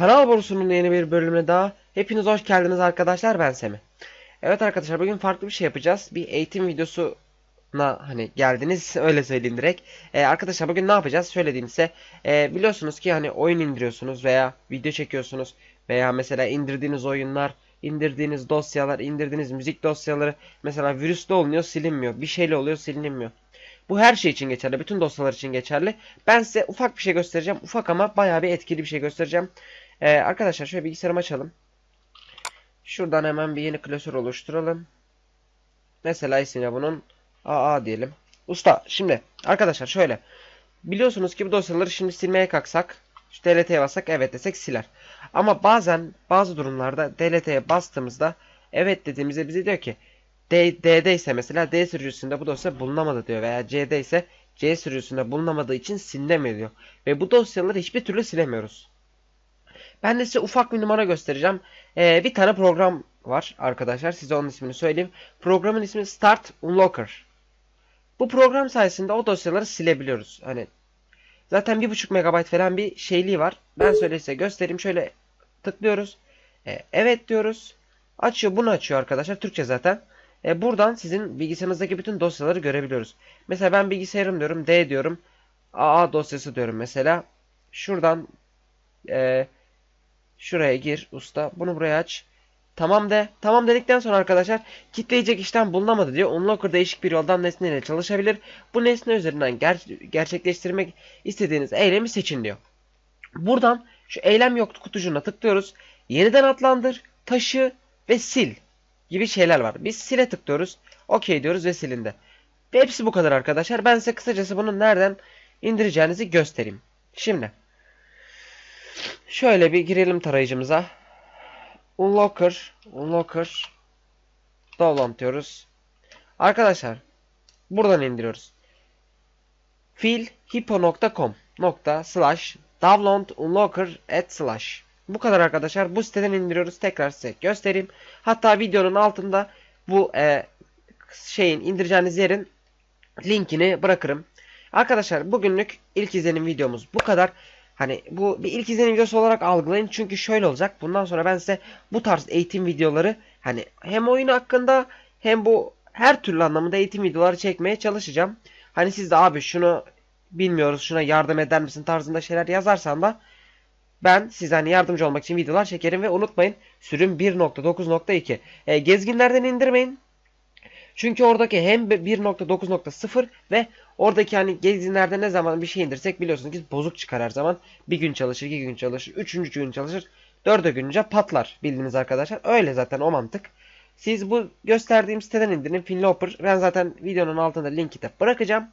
Kanal Borusu'nun yeni bir bölümüne daha hepiniz hoş geldiniz arkadaşlar ben Semih. Evet arkadaşlar bugün farklı bir şey yapacağız. Bir eğitim videosuna hani geldiniz öyle söyleyeyim direkt. Ee, arkadaşlar bugün ne yapacağız? Söylediğim size e, biliyorsunuz ki hani oyun indiriyorsunuz veya video çekiyorsunuz veya mesela indirdiğiniz oyunlar, indirdiğiniz dosyalar, indirdiğiniz müzik dosyaları mesela virüsle oluyor silinmiyor. Bir şeyle oluyor silinmiyor. Bu her şey için geçerli. Bütün dosyalar için geçerli. Ben size ufak bir şey göstereceğim. Ufak ama bayağı bir etkili bir şey göstereceğim. Ee, arkadaşlar şöyle bilgisayarımı açalım. Şuradan hemen bir yeni klasör oluşturalım. Mesela ismine bunun AA diyelim. Usta şimdi arkadaşlar şöyle. Biliyorsunuz ki bu dosyaları şimdi silmeye kalksak şu DLT'ye bassak evet desek siler. Ama bazen bazı durumlarda DLT'ye bastığımızda evet dediğimizde bize diyor ki D, ise mesela D sürücüsünde bu dosya bulunamadı diyor veya C'de ise C sürücüsünde bulunamadığı için silinemiyor diyor. Ve bu dosyaları hiçbir türlü silemiyoruz. Ben de size ufak bir numara göstereceğim. Ee, bir tane program var arkadaşlar. Size onun ismini söyleyeyim. Programın ismi Start Unlocker. Bu program sayesinde o dosyaları silebiliyoruz. Hani zaten 1.5 MB falan bir şeyliği var. Ben söyle size göstereyim. Şöyle tıklıyoruz. Ee, evet diyoruz. Açıyor bunu açıyor arkadaşlar. Türkçe zaten. E, buradan sizin bilgisayarınızdaki bütün dosyaları görebiliyoruz. Mesela ben bilgisayarım diyorum. D diyorum. AA dosyası diyorum mesela. Şuradan e, şuraya gir usta. Bunu buraya aç. Tamam de. Tamam dedikten sonra arkadaşlar kitleyecek işlem bulunamadı diyor. Unlocker değişik bir yoldan nesneyle çalışabilir. Bu nesne üzerinden ger gerçekleştirmek istediğiniz eylemi seçin diyor. Buradan şu eylem yok kutucuğuna tıklıyoruz. Yeniden adlandır, taşı ve sil gibi şeyler var. Biz sile tıklıyoruz. OK diyoruz ve silindi. Ve hepsi bu kadar arkadaşlar. Ben size kısacası bunu nereden indireceğinizi göstereyim. Şimdi şöyle bir girelim tarayıcımıza. Unlocker, Unlocker download diyoruz. Arkadaşlar buradan indiriyoruz. filhippo.com nokta slash download unlocker at slash bu kadar arkadaşlar. Bu siteden indiriyoruz. Tekrar size göstereyim. Hatta videonun altında bu e, şeyin indireceğiniz yerin linkini bırakırım. Arkadaşlar bugünlük ilk izlenim videomuz bu kadar. Hani bu bir ilk izlenim videosu olarak algılayın. Çünkü şöyle olacak. Bundan sonra ben size bu tarz eğitim videoları hani hem oyun hakkında hem bu her türlü anlamda eğitim videoları çekmeye çalışacağım. Hani siz de abi şunu bilmiyoruz şuna yardım eder misin tarzında şeyler yazarsan da ben size hani yardımcı olmak için videolar çekerim ve unutmayın sürüm 1.9.2. E, gezginlerden indirmeyin. Çünkü oradaki hem 1.9.0 ve oradaki hani gezginlerde ne zaman bir şey indirsek biliyorsunuz ki bozuk çıkar her zaman. Bir gün çalışır, iki gün çalışır, üçüncü gün çalışır, dördü günce patlar bildiğiniz arkadaşlar. Öyle zaten o mantık. Siz bu gösterdiğim siteden indirin Finloper. Ben zaten videonun altında linki de bırakacağım.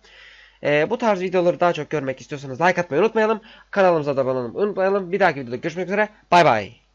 Ee, bu tarz videoları daha çok görmek istiyorsanız like atmayı unutmayalım. Kanalımıza da abone olmayı unutmayalım. Bir dahaki videoda görüşmek üzere. Bay bay.